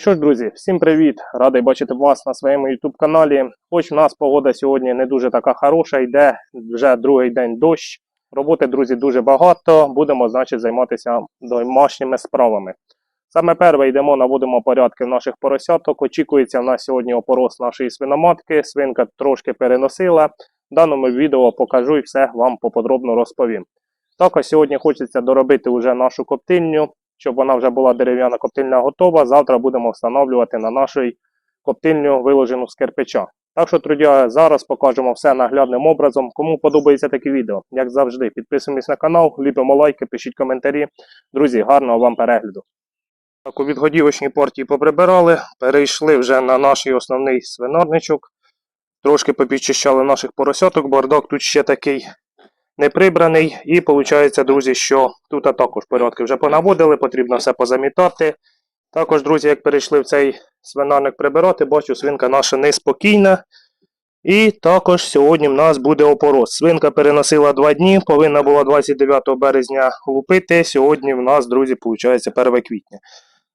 що ж, друзі, всім привіт! Радий бачити вас на своєму YouTube каналі. Хоч у нас погода сьогодні не дуже така хороша, йде вже другий день дощ. Роботи, друзі, дуже багато. Будемо, значить, займатися домашніми справами. Саме перше йдемо, наводимо порядки в наших поросяток. Очікується в нас сьогодні опорос нашої свиноматки. Свинка трошки переносила. В даному відео покажу і все вам поподробно розповім. Також сьогодні хочеться доробити вже нашу коптильню щоб вона вже була дерев'яна коптильня готова. Завтра будемо встановлювати на нашу коптильню виложену з кирпича. Так що, друзі, зараз покажемо все наглядним образом. Кому подобається таке відео, як завжди, підписуємось на канал, ліпимо лайки, пишіть коментарі. Друзі, гарного вам перегляду. Так, у відгодівочній партії поприбирали, перейшли вже на наш основний свинарничок. Трошки попідчищали наших поросяток, бардак тут ще такий не прибраний. І виходить, друзі, що тут також порядки вже понаводили, потрібно все позамітати. Також, друзі, як перейшли в цей свинарник прибирати, бачу, свинка наша неспокійна. І також сьогодні в нас буде опорос. Свинка переносила 2 дні, повинна була 29 березня лупити. Сьогодні в нас, друзі, виходить 1 квітня.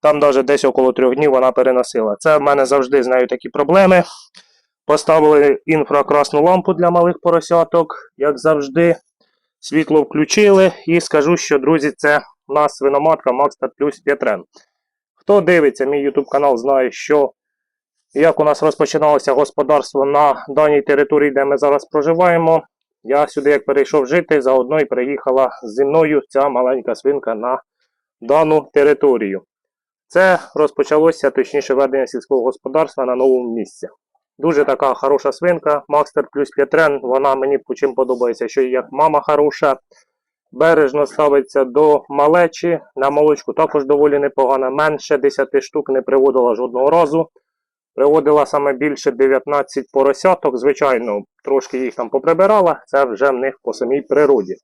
Там навіть десь около 3 днів вона переносила. Це в мене завжди з нею такі проблеми. Поставили інфракрасну лампу для малих поросяток, як завжди. Світло включили і скажу, що, друзі, це у нас свиноматка Макстер плюс П'ятрен. Хто дивиться мій YouTube канал, знає, що як у нас розпочиналося господарство на даній території, де ми зараз проживаємо. Я сюди, як перейшов жити, заодно і приїхала зі мною ця маленька свинка на дану територію. Це розпочалося, точніше, ведення сільського господарства на новому місці. Дуже така хороша свинка, Макстер плюс П'ятрен. Вона мені чим подобається, що як мама хороша. Бережно ставиться до малечі. На молочку також доволі непогана. Менше 10 штук не приводила жодного разу. Приводила саме більше 19 поросяток. Звичайно, трошки їх там поприбирала. Це вже в них по самій природі.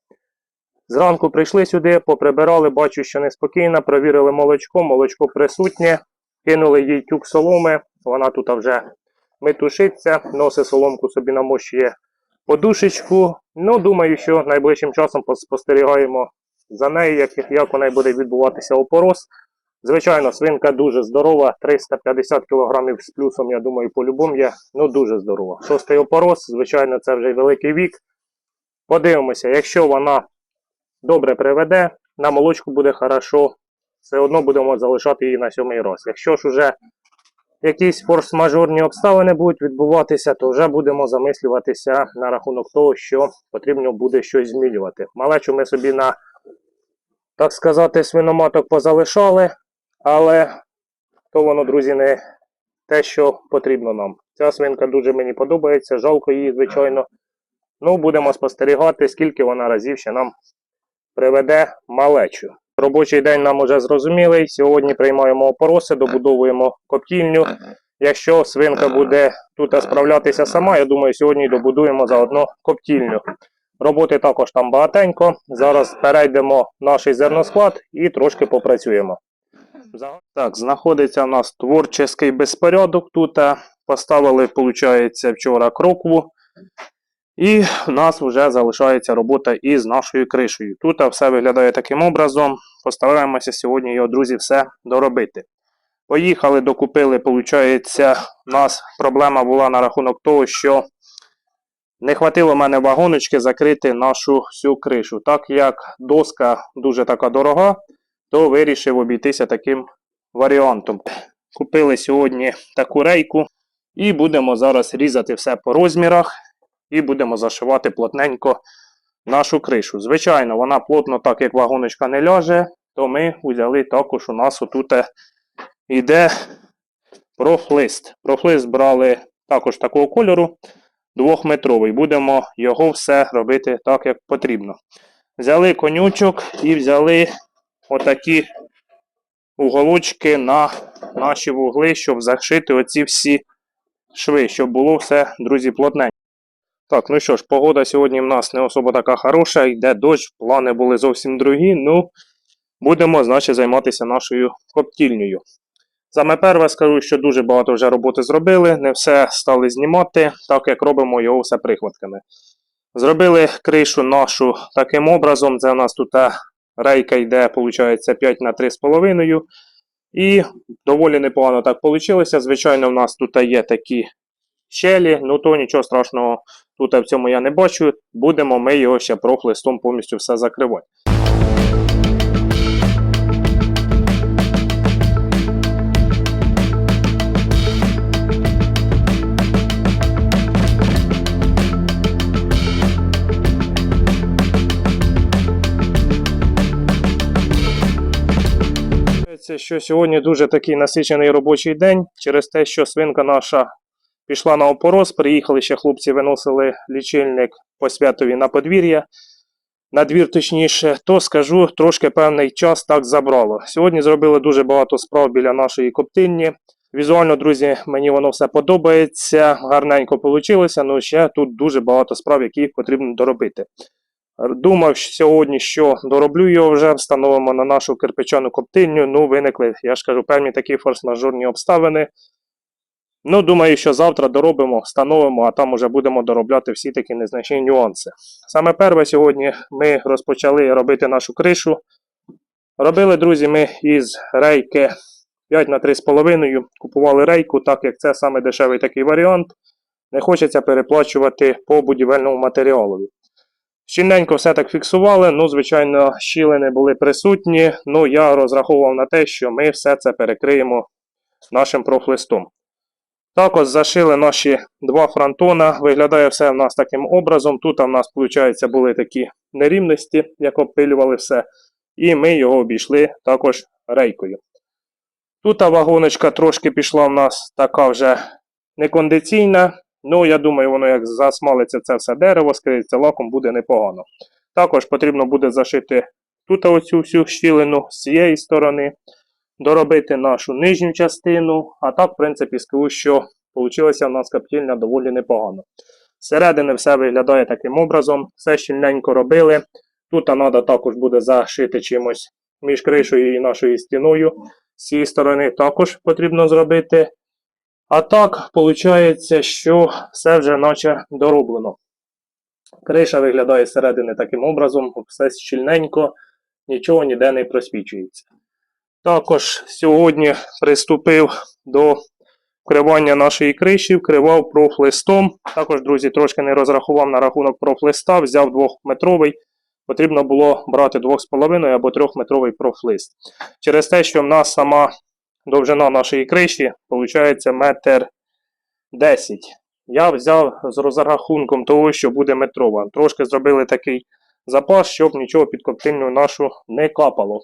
Зранку прийшли сюди, поприбирали, бачу, що неспокійно. Провірили молочко, молочко присутнє. Кинули їй тюк соломи. Вона тут вже метушиться, носить соломку собі намощує подушечку. Ну, думаю, що найближчим часом спостерігаємо за нею, як, як вона буде відбуватися опорос. Звичайно, свинка дуже здорова, 350 кг з плюсом, я думаю, по-любому є. Ну, дуже здорова. Шостий опорос, звичайно, це вже великий вік. Подивимося, якщо вона добре приведе, на молочку буде хорошо, все одно будемо залишати її на сьомий раз. Якщо ж уже якісь форс-мажорні обставини будуть відбуватися, то вже будемо замислюватися на рахунок того, що потрібно буде щось змінювати. Малечу ми собі на, так сказати, свиноматок позалишали, але то воно, друзі, не те, що потрібно нам. Ця свинка дуже мені подобається, жалко її, звичайно. Ну, будемо спостерігати, скільки вона разів ще нам приведе малечу. Робочий день нам уже зрозумілий. Сьогодні приймаємо опороси, добудовуємо коптільню. Якщо свинка буде тут справлятися сама, я думаю, сьогодні добудуємо заодно коптільню. Роботи також там багатенько. Зараз перейдемо в наш зерносклад і трошки попрацюємо. Так, знаходиться у нас творчий безпорядок. Тут поставили, виходить, вчора крокву. І в нас вже залишається робота із нашою кришею. Тут все виглядає таким образом. Постараємося сьогодні його, друзі, все доробити. Поїхали, докупили, виходить, у нас проблема була на рахунок того, що не хватило мене вагоночки закрити нашу всю кришу. Так як доска дуже така дорога, то вирішив обійтися таким варіантом. Купили сьогодні таку рейку і будемо зараз різати все по розмірах і будемо зашивати плотненько нашу кришу. Звичайно, вона плотно, так як вагоночка не ляже, то ми взяли також у нас отут йде профлист. Профлист брали також такого кольору двохметровий. Будемо його все робити так, як потрібно. Взяли конючок і взяли отакі уголочки на наші вугли, щоб зашити оці всі шви, щоб було все, друзі, плотненько. Так, ну що ж, погода сьогодні в нас не особо така хороша, йде дощ, плани були зовсім другі. Ну, будемо, значить, займатися нашою коптільнею. Саме перше скажу, що дуже багато вже роботи зробили, не все стали знімати, так як робимо його все прихватками. Зробили кришу нашу таким образом. Це у нас тут рейка йде, виходить, 5 на 3,5. І доволі непогано так вийшло. Звичайно, в нас тут є такі щелі, ну то нічого страшного тут в цьому я не бачу. Будемо ми його ще прохлистом повністю все закривати. Що сьогодні дуже такий насичений робочий день через те, що свинка наша пішла на опороз. Приїхали ще хлопці, виносили лічильник по святові на подвір'я. На двір, точніше, то скажу, трошки певний час так забрало. Сьогодні зробили дуже багато справ біля нашої коптильні. Візуально, друзі, мені воно все подобається, гарненько вийшло, але ще тут дуже багато справ, які потрібно доробити. Думав сьогодні, що дороблю його вже, встановимо на нашу кирпичану коптильню. Ну, виникли, я ж кажу, певні такі форс-мажорні обставини. Ну, думаю, що завтра доробимо, встановимо, а там уже будемо доробляти всі такі незначні нюанси. Саме перше сьогодні ми розпочали робити нашу кришу. Робили, друзі, ми із рейки 5 на 3,5. Купували рейку, так як це саме дешевий такий варіант. Не хочеться переплачувати по будівельному матеріалові. Щільненько все так фіксували, ну, звичайно, щілини були присутні. Ну, я розраховував на те, що ми все це перекриємо нашим профлистом. Також зашили наші два фронтона. Виглядає все в нас таким образом. Тут у нас, виходить, були такі нерівності, як обпилювали все. І ми його обійшли також рейкою. Тут вагоночка трошки пішла в нас така вже некондиційна. Ну, я думаю, воно як засмалиться це все дерево, скриється лаком, буде непогано. Також потрібно буде зашити тут оцю всю щілину з цієї сторони, доробити нашу нижню частину, а так, в принципі, скажу, що вийшла в нас каптільня доволі непогано. Зсередини все виглядає таким образом, все щільненько робили. Тут треба також буде зашити чимось між кришою і нашою стіною. З цієї сторони також потрібно зробити. А так, виходить, що все вже наче дороблено. Криша виглядає зсередини таким образом, все щільненько, нічого ніде не просвічується. Також сьогодні приступив до вкривання нашої криші, вкривав профлистом. Також, друзі, трошки не розрахував на рахунок профлиста, взяв 2-метровий. Потрібно було брати 2,5 або 3-метровий профлист. Через те, що в нас сама довжина нашої криші виходить метр 10. Я взяв з розрахунком того, що буде метрова. Трошки зробили такий запас, щоб нічого під коптильню нашу не капало.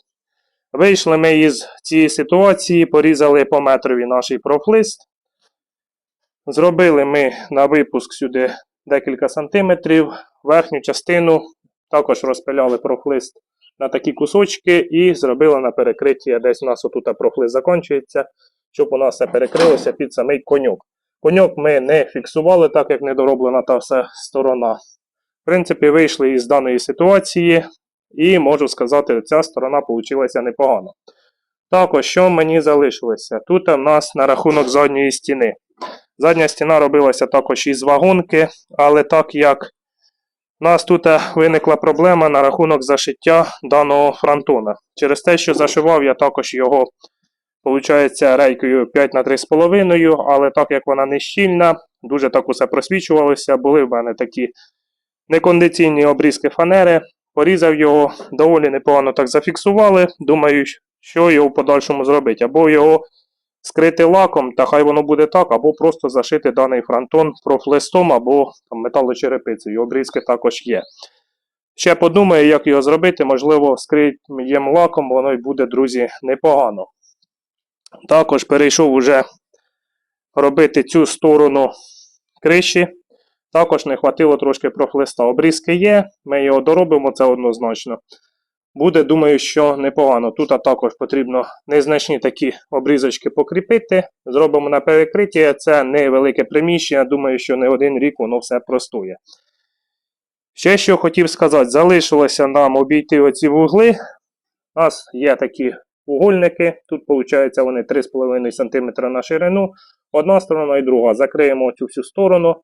Вийшли ми із цієї ситуації, порізали по метрові наш профлист. Зробили ми на випуск сюди декілька сантиметрів. Верхню частину також розпиляли профлист на такі кусочки і зробили на перекриття. Десь у нас отут профлист закінчується, щоб у нас все перекрилося під самий коньок. Коньок ми не фіксували, так як недороблена та вся сторона. В принципі, вийшли із даної ситуації, і можу сказати, ця сторона вийшла непогано. Також, що мені залишилося? Тут у нас на рахунок задньої стіни. Задня стіна робилася також із вагонки, але так як у нас тут виникла проблема на рахунок зашиття даного фронтона. Через те, що зашивав я також його, виходить, рейкою 5 на 3,5, але так як вона не щільна, дуже так усе просвічувалося, були в мене такі некондиційні обрізки фанери. Порізав його, доволі непогано так зафіксували. Думаю, що його в подальшому зробити. Або його скрити лаком, та хай воно буде так, або просто зашити даний фронтон профлистом або там, металочерепицею. Обрізки також є. Ще подумаю, як його зробити, можливо, скриєм лаком, воно й буде, друзі, непогано. Також перейшов уже робити цю сторону криші. Також не хватило трошки профлиста. Обрізки є, ми його доробимо, це однозначно. Буде, думаю, що непогано. Тут також потрібно незначні такі обрізочки покріпити. Зробимо на перекриття. Це невелике приміщення. Думаю, що не один рік воно все простує. Ще що хотів сказати, залишилося нам обійти оці вугли. У нас є такі угольники. Тут, виходить, вони 3,5 см на ширину. Одна сторона і друга. Закриємо цю всю сторону.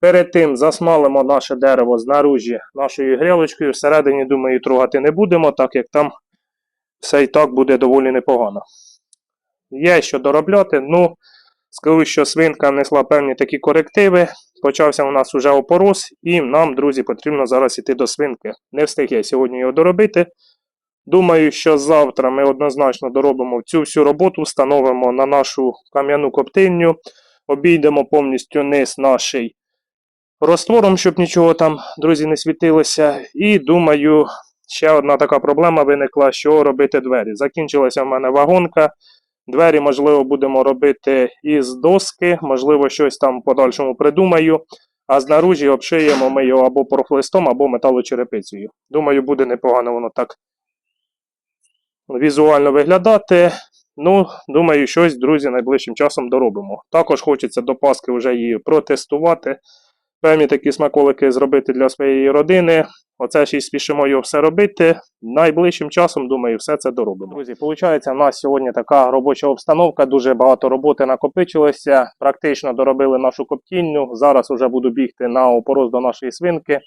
Перед тим засмалимо наше дерево знаружі нашою грілочкою. Всередині, думаю, трогати не будемо, так як там все і так буде доволі непогано. Є що доробляти. Ну, скажу, що свинка внесла певні такі корективи. Почався у нас уже опорос, і нам, друзі, потрібно зараз іти до свинки. Не встиг я сьогодні його доробити. Думаю, що завтра ми однозначно доробимо цю всю роботу, встановимо на нашу кам'яну коптильню, обійдемо повністю низ наший розтвором, щоб нічого там, друзі, не світилося. І думаю, ще одна така проблема виникла, що робити двері. Закінчилася в мене вагонка. Двері, можливо, будемо робити із доски, можливо, щось там в подальшому придумаю. А знаружі обшиємо ми його або порохлистом, або металочерепицею. Думаю, буде непогано воно так візуально виглядати. Ну, думаю, щось, друзі, найближчим часом доробимо. Також хочеться до Паски вже її протестувати. Певні такі смаколики зробити для своєї родини. Оце ще й спішимо його все робити. Найближчим часом, думаю, все це доробимо. Друзі, виходить, у нас сьогодні така робоча обстановка, дуже багато роботи накопичилося. Практично доробили нашу коптільню. Зараз вже буду бігти на опороз до нашої свинки.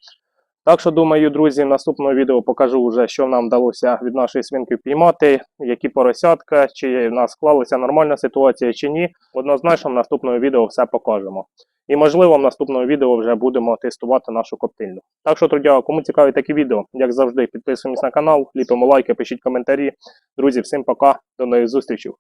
Так що, думаю, друзі, в наступному відео покажу вже, що нам вдалося від нашої свинки впіймати, які поросятка, чи в нас склалася нормальна ситуація, чи ні. Однозначно, в наступному відео все покажемо. І, можливо, в наступному відео вже будемо тестувати нашу коптильну. Так що, друзі, кому цікаві такі відео, як завжди, підписуємось на канал, ліпимо лайки, пишіть коментарі. Друзі, всім пока, до нових зустрічей.